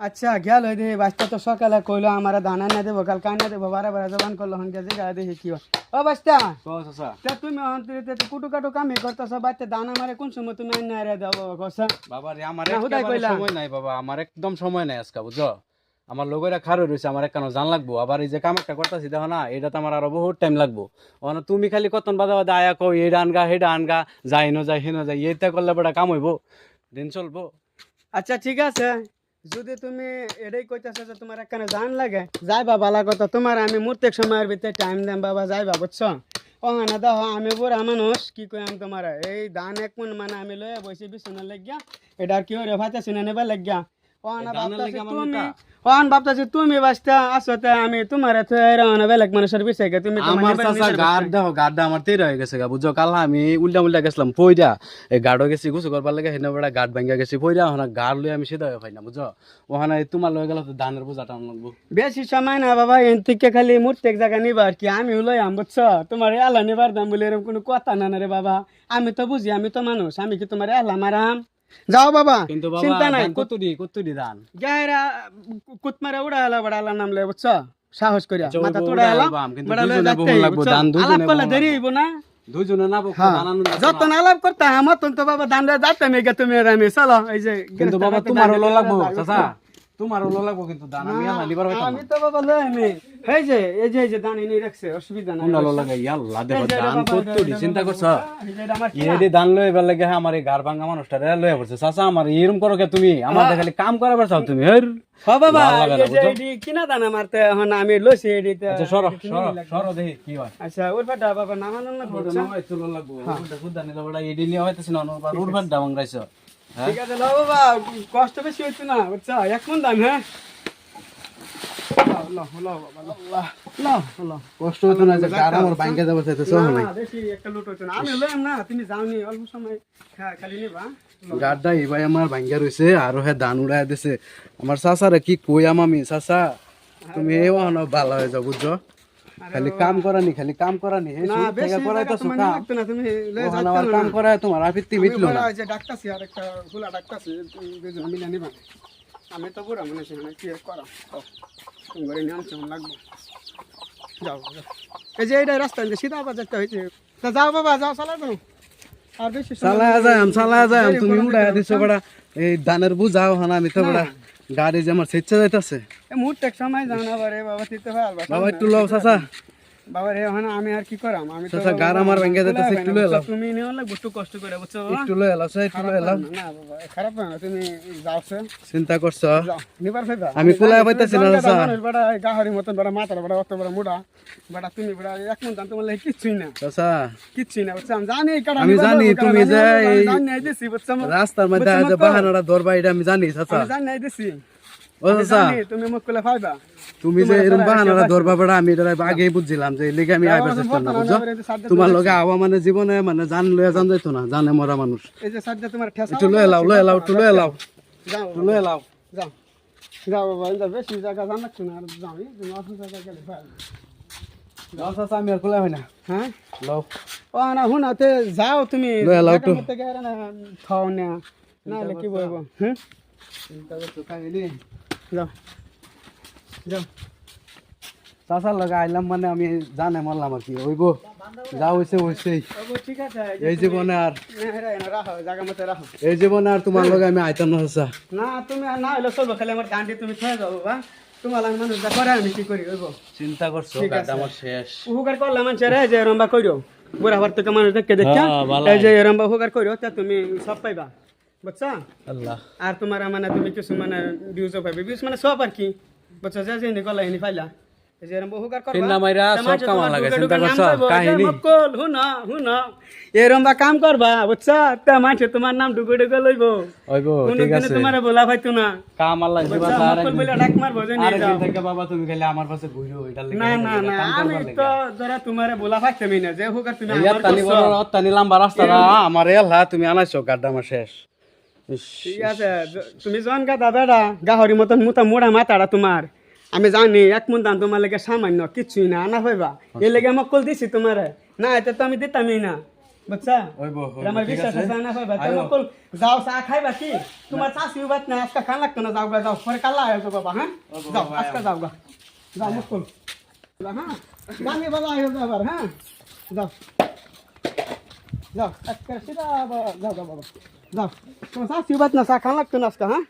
আচ্ছা গেল ওই দেখি বাচ্চা তো সকালে কইলো আমার দানা না দেবো কাল কান্না দেবো বারে বারে জবান করল হন গেছে গা দেখি কি ও বাচ্চা তা তুমি হন তুই কুটু কাটু কামে করতেছ বাচ্চা দানা মারে কোন সময় তুমি না রে দাও বাবা কসা বাবা রে আমার হুদাই কইলা। সময় নাই বাবা আমার একদম সময় নাই আজকে বুঝছ? আমার লোকেরা খারো রয়েছে আমার কেন জান লাগবো। আবার এই যে কাম একটা করতেছি দেখো না এটা তো আমার আরও বহুত টাইম লাগবো। ওখানে তুমি খালি কতন বাদা বাদা আয়া কও এটা আনগা হেডা আনগা যাই ন যাই হেন যাই এইটা করলে বেটা কাম হইবো দিন চলবো। আচ্ছা ঠিক আছে। যদি তুমি এটাই কইতেছো যে তোমার একখানে জান লাগে, যাইবা বালা কথা। তোমার আমি প্রত্যেক সময়ের ভিতরে টাইম দেন বাবা, যাইবা, বুঝছ? ও না দেখো, আমি বুড়া মানুষ, কি কইম তোমার? এই ধান এক মন আমি লয়ে বসে বিছানা লাগিয়া। এটা আর কি হরে ভাতা সিনা নেবা লাগিয়া। ও না এই ধানের ভাবতাছি লাগিয়া আমার তুমি নেতা? ওন ভাবতাছি তুমি বাসটা আসতে আমি তোমার এত বেলেগ মানুষের বিষয় তুমি আমার চাচা গাড় বিষয়। দেখো গাড়টা আমার তেরা হয়ে গেছে গা বুঝছ? কাল আমি উল্টা উল্টা গেছিলাম পইরা এই গাড়ও গেছি গুছু করবার লাগে হেন বেড়া গাড় ভাঙ্গা গেছি পইরা ওখানে গাড় লই আমি সেটা হয়ে না বুঝছ? ওখানে তোমার লয়ে গেল তো ধানের বোঝাটা আনলাম লাগবো। বেশি সময় না বাবা এন থেকে খালি মূর্তি এক জায়গা নিবা আর কি আমি লই আম বুঝছ? তোমার এলা নিবার দাম বলে এরকম কোনো কথা না না রে বাবা। আমি তো বুঝি আমি তো মানুষ আমি কি তোমার এলা মারাম? যাও বাবা চিন্তা নাই। কতুরি কতুরি দান। যাহেরা কুতমারে উড়া এলা বড় আলা নাম লয় বুঝছ? সাহস করিয়া। আচ্ছা, মাথা তোড়া উড়া এলা আলবাম, কিন্তু বড় লয় দুইজনে যাইতে বহু লাগবো, বুঝছ? ধান আলাপ করলে দেরি হইব না। দুইজনে না বকো হ্যাঁ। যত আলাপ করতে আমার তো বাবা দান যাতে মেগে তুমি চলো এই যে কিন্তু বাবা তোমার লাগবো চাচা। তোমার হলো লাগবো কিন্তু ধান আমি আলা নিবার হইতাম আমি তো বাবা লই আমি এই যে এই যে এই যে দান এনে রাখছে অসুবিধা নাই। কোনটা লো লাগে? আল্লাহ দেখো এই যে এটা ধান বাবা, এটা- কতটি এটা চিন্তা করছ? এই যে এটা আমার কিনা। এডি ধান লই এবার লাগে আমার এই গার ভাঙা মানুষটা রে লই পড়ছে। চাচা আমার এরকম করো কে তুমি? আমার খালি কাম করাবার চাও তুমি হের। বাবা ভালো লাগে না, এই যে বুঝছ? এডি কিনা দান মারতে এখন আমি লইছি এডিতে আচ্ছা সরো সরো সরো দেখি কি হয়। আচ্ছা ওর ফাটা বাবা নামানো না লাগবো ওটা এডি নিয়ে হইতেছে ওর ঠিক আছে লাও বাবা কষ্ট বেশি হইতো না বুঝছ হ্যাঁ? লাও, লাও। কষ্ট হইতো না যে গার আমার যাবে সব নাই বেশি একটা লুট হইতো না। আমি লইম না তুমি যাওনি অল্প সময় খালি নিবা গাড়টা এবার আমার ভাঙ্গা রইছে আর হে ধান উড়াই দিছে। আমার চাচারে কি কইয়াম আমি চাচা? তুমি ওখানে ভালো হয়ে যাও বুঝছ? খালি কাম করানি খালি কাম করানি না শুরু বেশি থেকে করাইতেছো তোমার কাম না তুমি আমার না। কাম করায় তোমার আপিত্তি আমি মিটলো না। যে ডাক্তারছি আর একটা ফুলা ডাক্তারছি দুজন মিলে নিবা। আমি তো বুড়া মনে হয় কি করা তুমি ঘরে নিয়ম চন লাগবে। যাও। এই যে এইটা রাস্তা সিধা আবার যেতে হয়েছে তা যাও বাবা যাও চালা দাও আর বেশি চালা। যায় চালা যায় এই তুমি উড়াই দিছো বড়া। এই ধানের বুঝাও হানা আমি তো বড়া। গাড়ি যে আমার সেচ্ছে যাইতেছে। মুহূর্তে সময় জানা পারে বাবা তিতে ভাই বাবা একটু লও চাচা। বাবা রে ওখানে আমি আর কি করাম আমি তো গার আমার ভেঙে যাইতেছে, একটু লয়ে লাও। তুমি নিও লাগবে একটু কষ্ট করে বুঝছ বাবা? একটু লয়ে এলাও একটু লয়ে এলাও না বাবা খারাপ হয় না তুমি যাও সে চিন্তা করছ নিবার ভাইবা আমি কুলায় পাইতাছি না, চাচা। বড় গাহরি মতন বড় মাথার বড় অত বড় মুড়া বড় তুমি বড় এক মন না না বুঝছ আমি জানি এই আমি জানি তুমি যে জানি এই বুঝছ রাস্তার মধ্যে যে বাহানাটা এটা আমি জানি জানি ও চাচা তুমি মুখ খুলে ফাইবা তুমি যে এরকম ধরবা বেড়া আমি এটা আগেই বুঝছিলাম যে এই আমি আইবার চেষ্টা না বুঝছ? তোমার লগে আওয়া মানে জীবনে মানে জান লয়ে জান যাইতো না জানে মরা মানুষ। এই যে সাজ্জা তোমার ঠেসা একটু লয়ে লাও লয়ে লাও একটু লয়ে লাও। যাও লয়ে লাও। যাও। যাও বাবা এটা বেশি জায়গা জানাচ্ছ না আর যাও তুমি অসুখ জায়গা গেলে ফাইল যাও চাচা আমি আর খোলা হয় না। হ্যাঁ? লও। ও না হুন তে যাও তুমি। লয়ে লাও একটু। খাও না কি বলব? হুম? চিন্তা করছ কাহিনী যাও যাও চাচার লগে আইলাম মানে আমি জানে মরলাম আর কি। হইব যা ঠিক আছে এই জীবনে আর না না রাখো জায়গা এই জীবনে আর তোমার লগে আমি আইতাম না না তুমি না হলে চলবো খালি আমার ডান্ডি তুমি খেয়ে যাব বা তোমার লাগে মানুষ যা করে আমি কি করি হইব চিন্তা করছ ঠিক আছে। আমার শেষ। উপকার করলাম মানুষের এই যে রম্বা কইরো বুড়া হওয়ার থেকে মানুষ দেখে দেখা হ্যাঁ। এই যে রম্বা উপকার কইরো তা তুমি সব পাইবা। বুঝছা? আল্লাহ। আর তোমার মানে তুমি কিছু মানে ভিউজও পাইবে ভিউজ মানে সব আর কি। বুঝছ? যে যে নিকলা এনে পাইলা কামা হুন হুন। করবা বুঝছা? তা মানুষে তোমার নাম লইব। বলা পাইতো না। কাম আল্লাহ ডাক মারবো বাবা তুমি খালি আমার পাশে ঘুরো না না না আমি তো ধরা তোমারে বলা পাইতামই না। যে হোক আর তুমি আমার লম্বা তুমি আনাইছো গাড্ডা আমার শেষ। ঠিক আছে তুমি জন গাদা বেড়া গাহরি মতন মুতা মোড়া মাথাটা তোমার আমি জানি এক মন দান তোমার লেগে সামান্য কিচ্ছুই না আনা হইবা? এই লেগে আমার কল দিছি তোমারে না এটা তো আমি দিতামই না। বুঝছা আমার বিশ্বাস আছে। না ভাই ভাই তুমি কল যাও চা খাইবা কি? তোমার চা সিউবাত না আজকে খান লাগতো না যাও গা যাও। পরে কাল্লা আয়ো বাবা হ্যাঁ যাও আজকে যাও গা। যাও মুকুল হ্যাঁ গানি বাবা আয়ো যাও হ্যাঁ যাও। যাও আজকে সিধা যাও যাও বাবা। সিউবাত না চা খান লাগতো না আজকে হ্যাঁ?